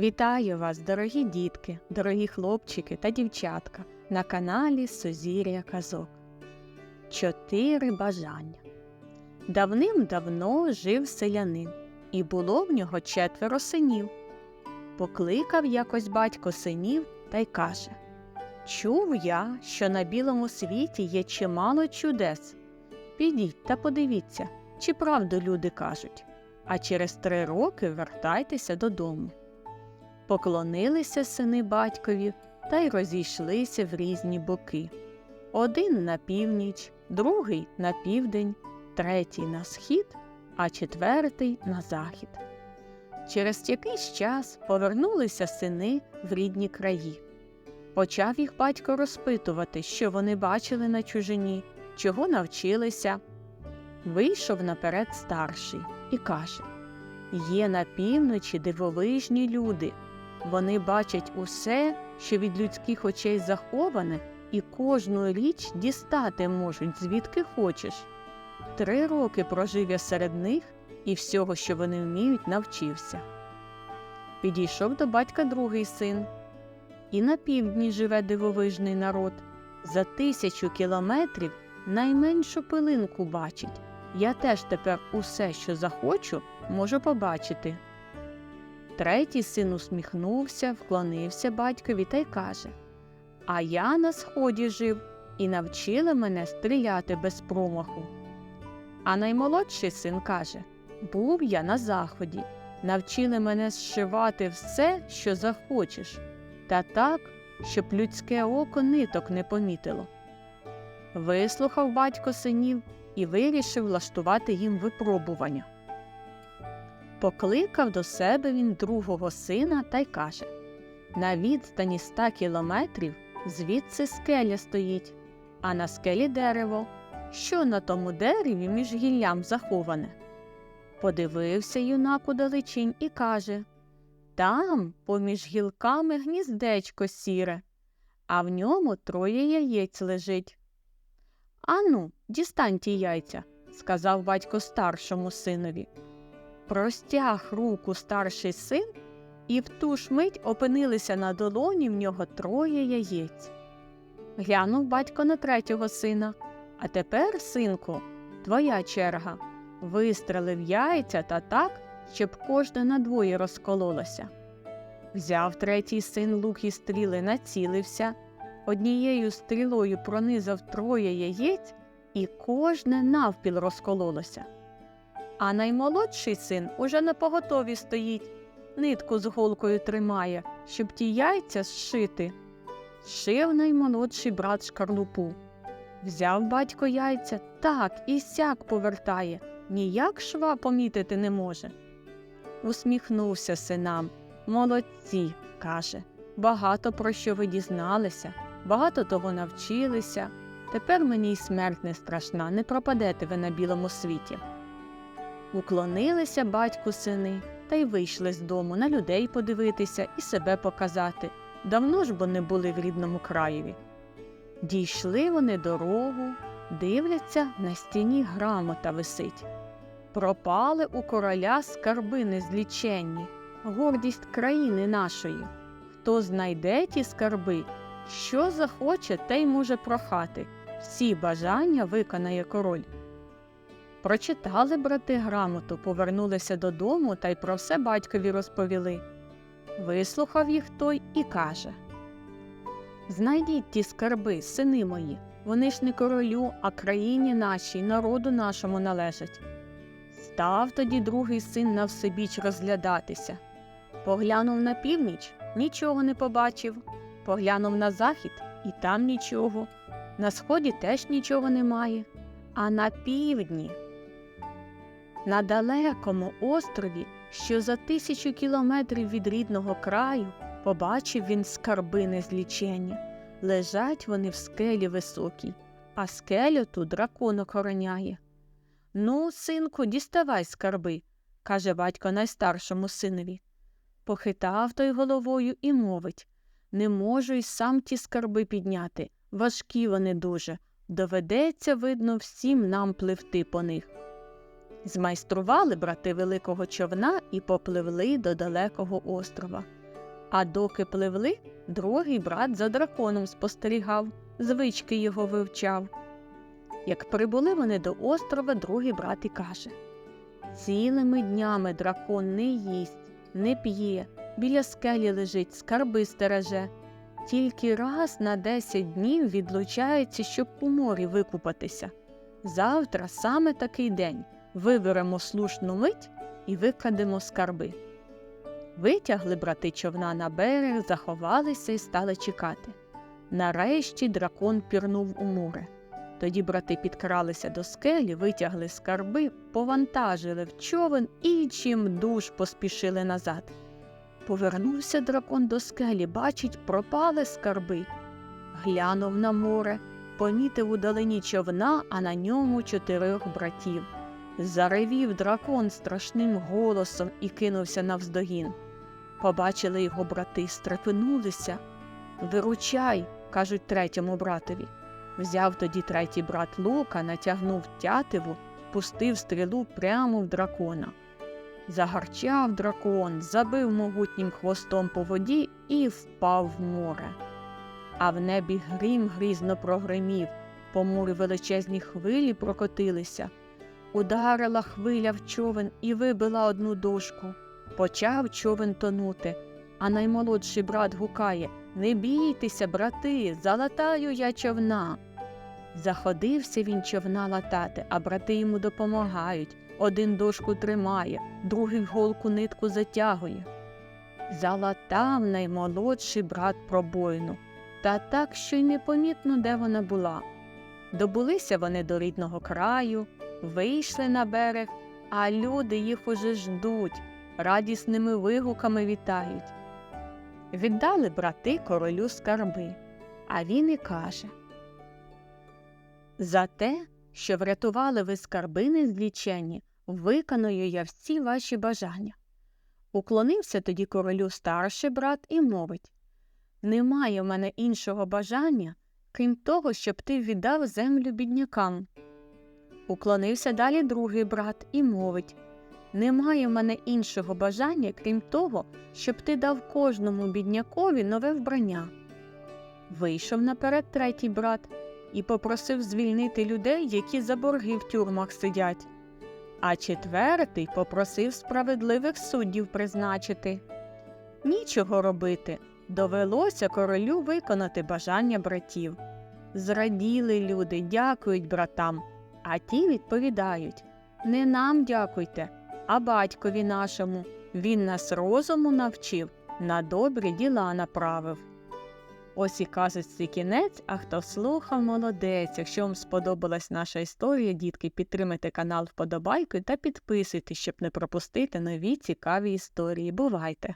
Вітаю вас, дорогі дітки, дорогі хлопчики та дівчатка на каналі Сузір'я Казок. Чотири бажання. Давним-давно жив селянин, і було в нього четверо синів. Покликав якось батько синів та й каже Чув я, що на білому світі є чимало чудес. Підіть та подивіться, чи правду люди кажуть, а через три роки вертайтеся додому. Поклонилися сини батькові та й розійшлися в різні боки. Один на північ, другий на південь, третій на схід, а четвертий на захід. Через якийсь час повернулися сини в рідні краї. Почав їх батько розпитувати, що вони бачили на чужині, чого навчилися. Вийшов наперед старший і каже Є на півночі дивовижні люди. Вони бачать усе, що від людських очей заховане, і кожну річ дістати можуть, звідки хочеш. Три роки прожив я серед них і всього, що вони вміють, навчився. Підійшов до батька другий син. І на півдні живе дивовижний народ. За тисячу кілометрів найменшу пилинку бачить. Я теж тепер усе, що захочу, можу побачити. Третій син усміхнувся, вклонився батькові та й каже А я на сході жив і навчили мене стріляти без промаху. А наймолодший син каже Був я на заході, навчили мене зшивати все, що захочеш, та так, щоб людське око ниток не помітило. Вислухав батько синів і вирішив влаштувати їм випробування. Покликав до себе він другого сина та й каже На відстані ста кілометрів звідси скеля стоїть, а на скелі дерево, що на тому дереві між гіллям заховане. Подивився юнак у далечінь і каже Там, поміж гілками, гніздечко сіре, а в ньому троє яєць лежить. Ану, дістань ті яйця, сказав батько старшому синові. Простяг руку старший син, і в ту ж мить опинилися на долоні в нього троє яєць. Глянув батько на третього сина. А тепер, синку, твоя черга. Вистрелив яйця та так, щоб кожне надвоє розкололося. Взяв третій син лук і стріли, націлився, однією стрілою пронизав троє яєць, і кожне навпіл розкололося. А наймолодший син уже на поготові стоїть, нитку з голкою тримає, щоб ті яйця зшити. Шив наймолодший брат шкарлупу. Взяв батько яйця так і сяк повертає, ніяк шва помітити не може. Усміхнувся синам. Молодці, каже, багато про що ви дізналися, багато того навчилися. Тепер мені й смерть не страшна, не пропадете ви на білому світі. Уклонилися батьку сини та й вийшли з дому на людей подивитися і себе показати. Давно ж бо не були в рідному краєві. Дійшли вони дорогу, дивляться, на стіні грамота висить. Пропали у короля скарби незліченні, гордість країни нашої. Хто знайде ті скарби, що захоче, те й може прохати. Всі бажання виконає король. Прочитали брати грамоту, повернулися додому та й про все батькові розповіли. Вислухав їх той і каже Знайдіть ті скарби, сини мої, вони ж не королю, а країні нашій, народу нашому належать. Став тоді другий син на всебіч розглядатися. Поглянув на північ, нічого не побачив, поглянув на захід і там нічого, на сході теж нічого немає, а на півдні. На далекому острові, що за тисячу кілометрів від рідного краю, побачив він скарби незлічені. Лежать вони в скелі високій, а скелю ту дракон охороняє. Ну, синку, діставай скарби, каже батько найстаршому синові. Похитав той головою і мовить Не можу й сам ті скарби підняти. Важкі вони дуже. Доведеться, видно, всім нам пливти по них. Змайстрували брати великого човна і попливли до далекого острова. А доки пливли, другий брат за драконом спостерігав, звички його вивчав. Як прибули вони до острова, другий брат і каже Цілими днями дракон не їсть, не п'є, біля скелі лежить, скарби стереже. Тільки раз на десять днів відлучається, щоб у морі викупатися. Завтра саме такий день виберемо слушну мить і викрадемо скарби. Витягли брати човна на берег, заховалися і стали чекати. Нарешті дракон пірнув у море. Тоді брати підкралися до скелі, витягли скарби, повантажили в човен і чим душ поспішили назад. Повернувся дракон до скелі, бачить, пропали скарби. Глянув на море, помітив у далині човна, а на ньому чотирьох братів. Заревів дракон страшним голосом і кинувся навздогін. Побачили його брати, стрепенулися. Виручай, кажуть третьому братові. Взяв тоді третій брат лука, натягнув тятиву, пустив стрілу прямо в дракона. Загарчав дракон, забив могутнім хвостом по воді і впав в море. А в небі грім грізно прогримів, по морю величезні хвилі прокотилися. Ударила хвиля в човен і вибила одну дошку. Почав човен тонути, а наймолодший брат гукає Не бійтеся, брати, залатаю я човна. Заходився він човна латати, а брати йому допомагають. Один дошку тримає, другий голку нитку затягує. Залатав наймолодший брат пробоїну, та так, що й непомітно, де вона була. Добулися вони до рідного краю, вийшли на берег, а люди їх уже ждуть, радісними вигуками вітають. Віддали брати королю скарби, а він і каже За те, що врятували ви скарби незліченні, виконую я всі ваші бажання. Уклонився тоді королю старший брат і мовить Немає в мене іншого бажання, крім того, щоб ти віддав землю біднякам. Уклонився далі другий брат і мовить Немає в мене іншого бажання, крім того, щоб ти дав кожному біднякові нове вбрання. Вийшов наперед третій брат і попросив звільнити людей, які за борги в тюрмах сидять. А четвертий попросив справедливих суддів призначити. Нічого робити, довелося королю виконати бажання братів. Зраділи люди, дякують братам, а ті відповідають Не нам дякуйте, а батькові нашому. Він нас розуму навчив, на добрі діла направив. Ось і казочці кінець, а хто слухав, молодець. Якщо вам сподобалась наша історія, дітки, підтримайте канал вподобайкою та підписуйтесь, щоб не пропустити нові цікаві історії. Бувайте!